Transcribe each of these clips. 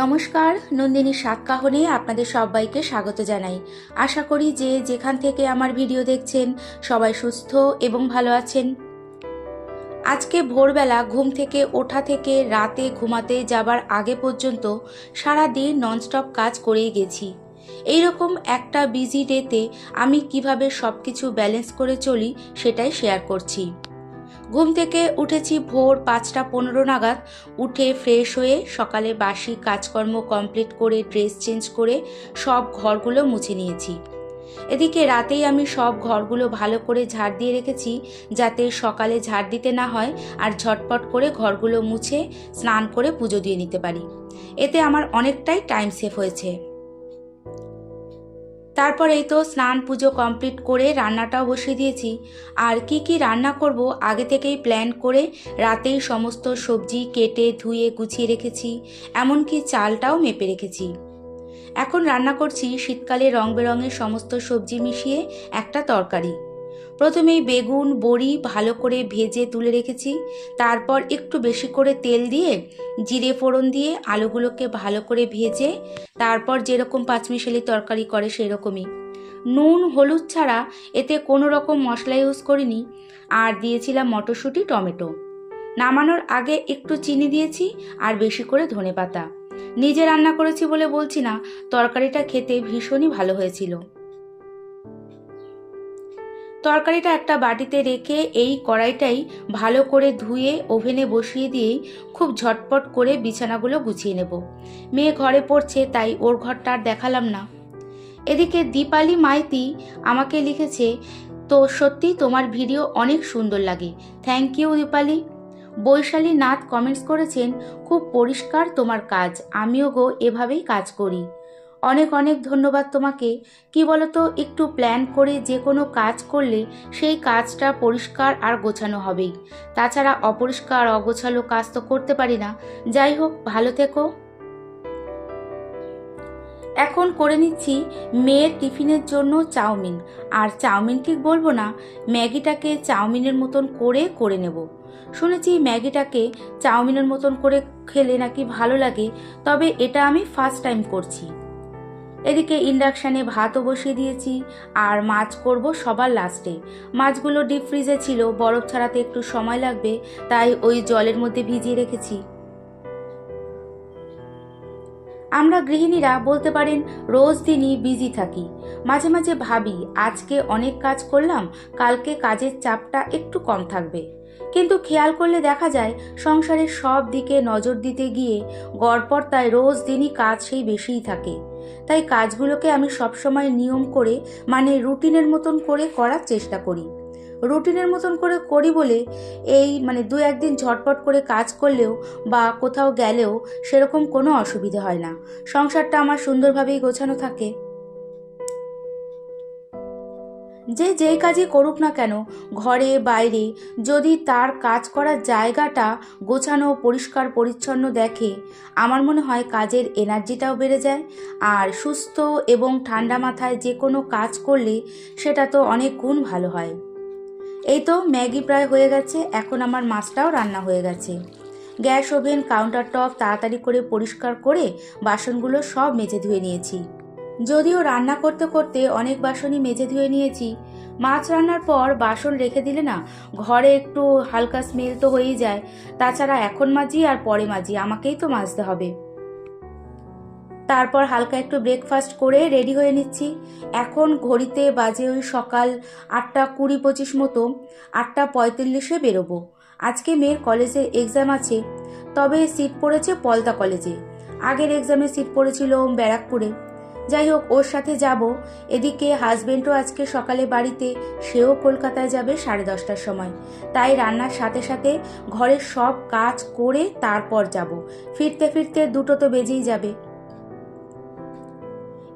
নমস্কার, নন্দিনী সাতকাহনে আপনাদের সবাইকে স্বাগত জানাই। আশা করি যে যেখান থেকে আমার ভিডিও দেখছেন, সবাই সুস্থ এবং ভালো আছেন। আজকে ভোরবেলা ঘুম থেকে ওঠা থেকে রাতে ঘুমাতে যাবার আগে পর্যন্ত সারা দিন ননস্টপ কাজ করেই গেছি। এইরকম একটা বিজি ডেতে আমি কীভাবে সব কিছু ব্যালেন্স করে চলি সেটাই শেয়ার করছি। ঘুম থেকে উঠেছি ভোর পাঁচটা পনেরো নাগাদ। উঠে ফ্রেশ হয়ে সকালে বাসি কাজকর্ম কমপ্লিট করে ড্রেস চেঞ্জ করে সব ঘরগুলো মুছে নিয়েছি। এদিকে রাতেই আমি সব ঘরগুলো ভালো করে ঝাড় দিয়ে রেখেছি যাতে সকালে ঝাড় দিতে না হয় আর ঝটপট করে ঘরগুলো মুছে স্নান করে পুজো দিয়ে নিতে পারি। এতে আমার অনেকটাই টাইম সেভ হয়েছে। তারপর এই তো স্নান পুজো কমপ্লিট করে রান্নাটাও বসে দিয়েছি। আর কি কি রান্না করব আগে থেকেই প্ল্যান করে রাতেই সমস্ত সবজি কেটে ধুয়ে গুছিয়ে রেখেছি, এমনকি চালটাও মেপে রেখেছি। এখন রান্না করছি শীতকালে রং বেরঙের সমস্ত সবজি মিশিয়ে একটা তরকারি। প্রথমেই বেগুন, বড়ি ভালো করে ভেজে তুলে রেখেছি। তারপর একটু বেশি করে তেল দিয়ে, জিরে ফোড়ন দিয়ে আলুগুলোকে ভালো করে ভেজে, তারপর যেরকম পাঁচমিশালি তরকারি করে সেরকমই। নুন, হলুদ ছাড়া এতে কোনো রকম মশলা ইউজ করিনি আর দিয়েছিলাম মটরশুঁটি, টমেটো। নামানোর আগে একটু চিনি দিয়েছি আর বেশি করে ধনে পাতা নিজে রান্না করেছি বলে বলছি না, তরকারিটা খেতে ভীষণই ভালো হয়েছিল। তরকারিটা একটা বাটিতে রেখে এই কড়াইটাই ভালো করে ধুয়ে ওভেনে বসিয়ে দিয়েই খুব ঝটপট করে বিছানাগুলো গুছিয়ে নেব। মেয়ে ঘরে পড়ছে, তাই ওর ঘরটা আর দেখালাম না। এদিকে দীপালি মাইতি আমাকে লিখেছে, তো সত্যি তোমার ভিডিও অনেক সুন্দর লাগে। Thank you Dipali. Baishali Nath comments করেছেন, খুব পরিষ্কার তোমার কাজ। আমিও গো এভাবেই কাজ করি। অনেক অনেক ধন্যবাদ তোমাকে। কি বলতো, একটু প্ল্যান করে যে কোনো কাজ করলে সেই কাজটা পরিষ্কার আর গোছানো হবেই। তাছাড়া অপরিষ্কার, অগোছালো কাজ তো করতে পারি না। যাই হোক, ভালো থেকো। এখন করে নিচ্ছি মেয়ের টিফিনের জন্য চাউমিন। আর চাউমিন ঠিক বলব না, ম্যাগিটাকে চাউমিনের মতন করে করে নেব। শুনেছি ম্যাগিটাকে চাউমিনের মতন করে খেলে নাকি ভালো লাগে, তবে এটা আমি ফার্স্ট টাইম করছি। এদিকে ইন্ডাকশানে ভাতও বসিয়ে দিয়েছি, আর মাছ করব সবার লাস্টে। মাছগুলো ডিপ ফ্রিজে ছিল, বরফ ছাড়াতে একটু সময় লাগবে, তাই ওই জলের মধ্যে ভিজিয়ে রেখেছি। আমরা গৃহিণীরা বলতে পারেন, রোজ দিনই বিজি থাকি। মাঝে মাঝে ভাবি, আজকে অনেক কাজ করলাম, কালকে কাজের চাপটা একটু কম থাকবে। কিন্তু খেয়াল করলে দেখা যায়, সংসারের সব দিকে নজর দিতে গিয়ে গড়পড়তায় রোজ দিনই কাজ সেই বেশিই থাকে। তাই কাজগুলোকে আমি সবসময় নিয়ম করে মানে রুটিনের মতন করে করার চেষ্টা করি। রুটিনের মতন করে করি বলে এই মানে দু একদিন ঝটপট করে কাজ করলেও বা কোথাও গেলেও সেরকম কোনো অসুবিধা হয় না। সংসারটা আমার সুন্দরভাবেই গোছানো থাকে। যে যেই কাজই করুক না কেন, ঘরে, বাইরে যদি তার কাজ করার জায়গাটা গোছানো, পরিষ্কার, পরিচ্ছন্ন দেখে, আমার মনে হয় কাজের এনার্জিটাও বেড়ে যায়। আর সুস্থ এবং ঠান্ডা মাথায় যে কোনো কাজ করলে সেটা তো অনেক গুণ ভালো হয়। এই তো ম্যাগি প্রায় হয়ে গেছে, এখন আমার মাছটাও রান্না হয়ে গেছে। গ্যাস ওভেন কাউন্টার টপ তাড়াতাড়ি করে পরিষ্কার করে বাসনগুলো সব মেজে ধুয়ে নিয়েছি। যদিও রান্না করতে করতে অনেক বাসনই মেজে ধুয়ে নিয়েছি। মাছ রান্নার পর বাসন রেখে দিলে না, ঘরে একটু হালকা স্মেল তো হয়েই যায়। তাছাড়া এখন মাজি আর পরে মাজি, আমাকেই তো মাজতে হবে। তারপর হালকা একটু ব্রেকফাস্ট করে রেডি হয়ে নিচ্ছি। এখন ঘড়িতে বাজে ওই সকাল আটটা কুড়ি পঁচিশ মতো, আটটা পঁয়তাল্লিশে বেরোবো। আজকে মেয়ের কলেজে এক্সাম আছে, তবে সিট পড়েছে পলতা কলেজে আগের এক্সামে সিট পড়েছিল ব্যারাকপুরে। যাই হোক, ওর সাথে যাব। এদিকে হাজবেন্ডও আজকে সকালে বাড়িতে, সেও কলকাতায় যাবে সাড়ে দশটার সময়। তাই রান্নার সাথে সাথে ঘরের সব কাজ করে তারপর যাব। ফিরতে ফিরতে দুটো তো বেজেই যাবে।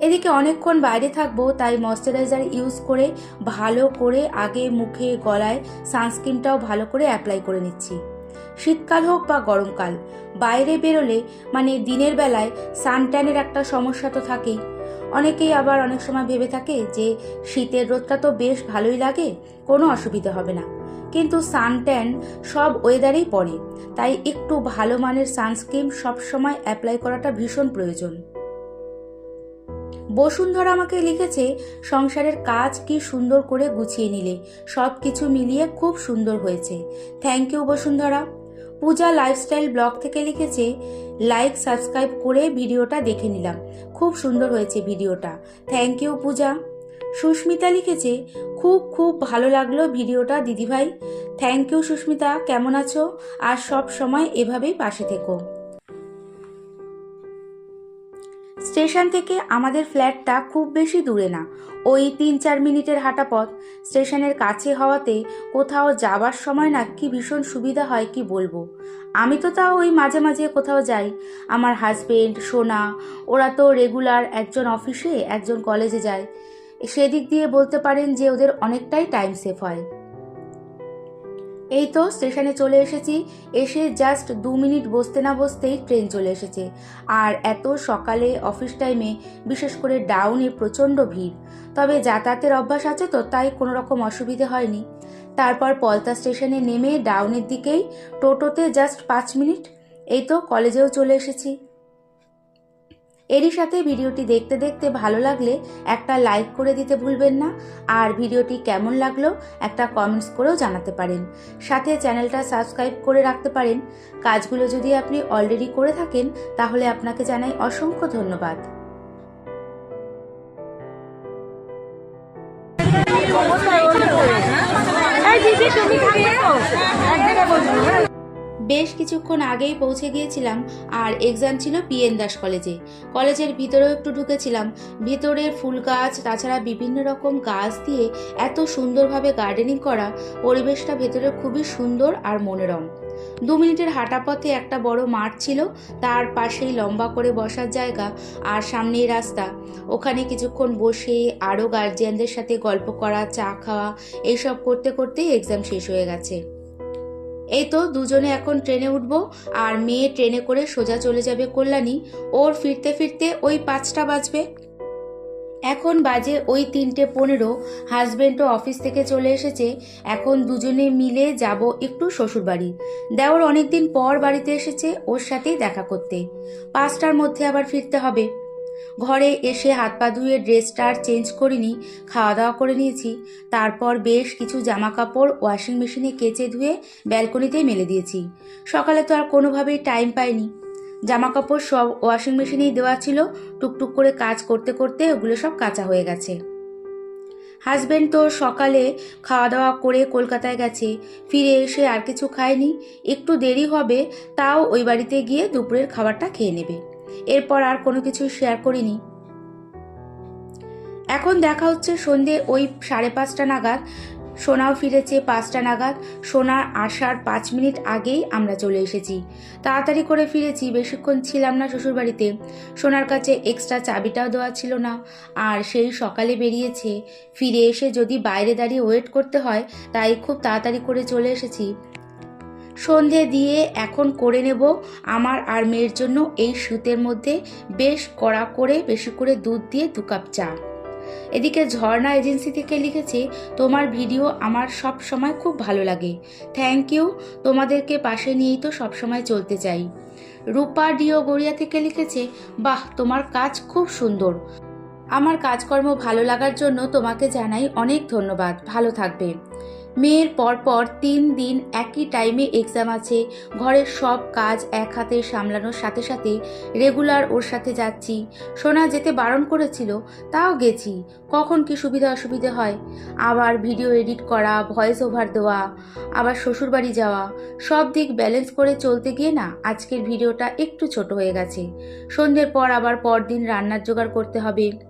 এদিকে অনেকক্ষণ বাইরে থাকব, তাই ময়শ্চারাইজার ইউজ করে, ভালো করে আগে মুখে, গলায় সানস্ক্রিনটাও ভালো করে অ্যাপ্লাই করে নিচ্ছি। শীতকাল হোক বা গরমকাল, বাইরে বেরোলে মানে দিনের বেলায় সানট্যানের একটা সমস্যা তো থাকেই। অনেকেই আবার অনেক সময় ভেবে থাকে যে, শীতের রোদটা তো বেশ ভালোই লাগে, কোনো অসুবিধা হবে না। কিন্তু সানট্যান সব ওয়েদারেই পড়ে, তাই একটু ভালো মানের সানস্ক্রিন সবসময় অ্যাপ্লাই করাটা ভীষণ প্রয়োজন। বসুন্ধরা আমাকে লিখেছে, সংসারের কাজ কি সুন্দর করে গুছিয়ে নিলে। সব কিছু মিলিয়ে খুব সুন্দর হয়েছে। Thank you Basundhara. Puja lifestyle blog থেকে লিখেছে, লাইক, সাবস্ক্রাইব করে ভিডিওটা দেখে নিলাম। খুব সুন্দর হয়েছে ভিডিওটা। থ্যাংক ইউ পূজা। সুস্মিতা লিখেছে, খুব খুব ভালো লাগল ভিডিওটা, দিদিভাই। Thank you Susmita. কেমন আছো? আর সব সময় এভাবেই পাশে থেকো। স্টেশন থেকে আমাদের ফ্ল্যাটটা খুব বেশি দূরে না। ওই তিন চার মিনিটের হাঁটা পথ। স্টেশনের কাছে হওয়াতে কোথাও যাবার সময় না কি ভীষণ সুবিধা হয় কি বলব। আমি তো তাও ওই মাঝে মাঝে কোথাও যাই। আমার হাজবেন্ড সোনা, ওরা তো রেগুলার একজন অফিসে একজন কলেজে যায়। সেদিক দিয়ে বলতে পারেন যে ওদের অনেকটাই টাইম সেভ হয়। এই তো স্টেশনে চলে এসেছি। এসে জাস্ট দু মিনিট বসতে না বসতেই ট্রেন চলে এসেছে। আর এত সকালে অফিস টাইমে বিশেষ করে ডাউনে প্রচণ্ড ভিড়। তবে যাতায়াতের অভ্যাস আছে তো, তাই কোনো রকম অসুবিধে হয়নি। তারপর পলতা স্টেশনে নেমে ডাউনের দিকেই টোটোতে জাস্ট পাঁচ মিনিট। এই তো কলেজেও চলে এসেছি। এরই সাথে ভিডিওটি দেখতে দেখতে ভালো লাগলে একটা লাইক করে দিতে ভুলবেন না। আর ভিডিওটি কেমন লাগল একটা কমেন্টস করেও জানাতে পারেন। সাথে চ্যানেলটা সাবস্ক্রাইব করে রাখতে পারেন। কাজগুলো যদি আপনি অলরেডি করে থাকেন, তাহলে আপনাকে জানাই অসংখ্য ধন্যবাদ। বেশ কিছুক্ষণ আগেই পৌঁছে গিয়েছিলাম, আর এক্সাম ছিল পিএন দাস কলেজে কলেজের ভিতরেও একটু ঢুকেছিলাম। ভিতরের ফুল গাছ, তাছাড়া বিভিন্ন রকম গাছ দিয়ে এত সুন্দরভাবে গার্ডেনিং করা, পরিবেশটা ভেতরে খুবই সুন্দর আর মনোরম। দু মিনিটের হাঁটা পথে একটা বড় মাঠ ছিল, তার পাশেই লম্বা করে বসার জায়গা আর সামনেই রাস্তা। ওখানে কিছুক্ষণ বসে আরও গার্জিয়ানদের সাথে গল্প করা, চা খাওয়া, এইসব করতে করতেই এক্সাম শেষ হয়ে গেছে। এই তো দুজনে এখন ট্রেনে উঠবো, আর মেয়ে ট্রেনে করে সোজা চলে যাবে কল্যাণী। ওর ফিরতে ফিরতে ওই পাঁচটা বাজবে। এখন বাজে ওই তিনটে পনেরো। হাজবেন্ডও অফিস থেকে চলে এসেছে। এখন দুজনে মিলে যাব একটু শ্বশুরবাড়ি। দেওর অনেকদিন পর বাড়িতে এসেছে ওর সাথেই দেখা করতে। পাঁচটার মধ্যে আবার ফিরতে হবে। ঘরে এসে হাত পা ধুয়ে ড্রেসটা আর চেঞ্জ করিনি খাওয়া দাওয়া করে নিয়েছি। তারপর বেশ কিছু জামা কাপড় ওয়াশিং মেশিনে কেচে ধুয়ে ব্যালকনিতেই মেলে দিয়েছি। সকালে তো আর কোনোভাবেই টাইম পাইনি। জামা কাপড় সব ওয়াশিং মেশিনেই দেওয়া ছিল, টুকটুক করে কাজ করতে করতে ওগুলো সব কাঁচা হয়ে গেছে। হাজবেন্ড তো সকালে খাওয়া দাওয়া করে কলকাতায় গেছে, ফিরে এসে আর কিছু খায়নি। একটু দেরি হবে, তাও ওই বাড়িতে গিয়ে দুপুরের খাবারটা খেয়ে নেবে। এরপর আর কোনো কিছু শেয়ার করিনি। এখন দেখা হচ্ছে সন্ধে ওই সাড়ে পাঁচটা নাগাদ, সোনাও ফিরেছে পাঁচটা নাগাদ, সোনার আসার পাঁচ মিনিট আগেই আমরা চলে এসেছি। তাড়াতাড়ি করে ফিরেছি, বেশিক্ষণ ছিলাম না শ্বশুরবাড়িতে। সোনার কাছে এক্সট্রা চাবিটাও দেওয়া ছিল না, আর সেই সকালে বেরিয়েছে। ফিরে এসে যদি বাইরে দাঁড়িয়ে ওয়েট করতে হয়, তাই খুব তাড়াতাড়ি করে চলে এসেছি। সন্ধে দিয়ে এখন করে নেব। আমার আর মেয়ের জন্য এই শীতের মধ্যে বেশ কড়া করে বেশি করে দুধ দিয়ে দু কাপ চা। এদিকে ঝর্ণা এজেন্সি থেকে লিখেছে, তোমার ভিডিও আমার সব সময় খুব ভালো লাগে। থ্যাংক ইউ, তোমাদেরকে পাশে নিয়েই তো সব সময় চলতে চাই। রূপা ডিও গড়িয়া থেকে লিখেছে, বাহ, তোমার কাজ খুব সুন্দর। আমার কাজকর্ম ভালো লাগার জন্য তোমাকে জানাই অনেক ধন্যবাদ। ভালো থাকবে। মেয়ের পরপর তিন দিন একই টাইমে এক্সাম আছে। ঘরের সব কাজ এক হাতে সামলানোর সাথে সাথে রেগুলার ওর সাথে যাচ্ছি। সোনা যেতে বারণ করেছিল, তাও গেছি। কখন কি সুবিধা অসুবিধে হয়? আবার ভিডিও এডিট করা ভয়েস ওভার দেওয়া, আবার শ্বশুরবাড়ি যাওয়া, সব দিক ব্যালেন্স করে চলতে গিয়ে না আজকের ভিডিওটা একটু ছোট হয়ে গেছে। সন্ধ্যের পর আবার পরদিন রান্নার জোগাড় করতে হবে।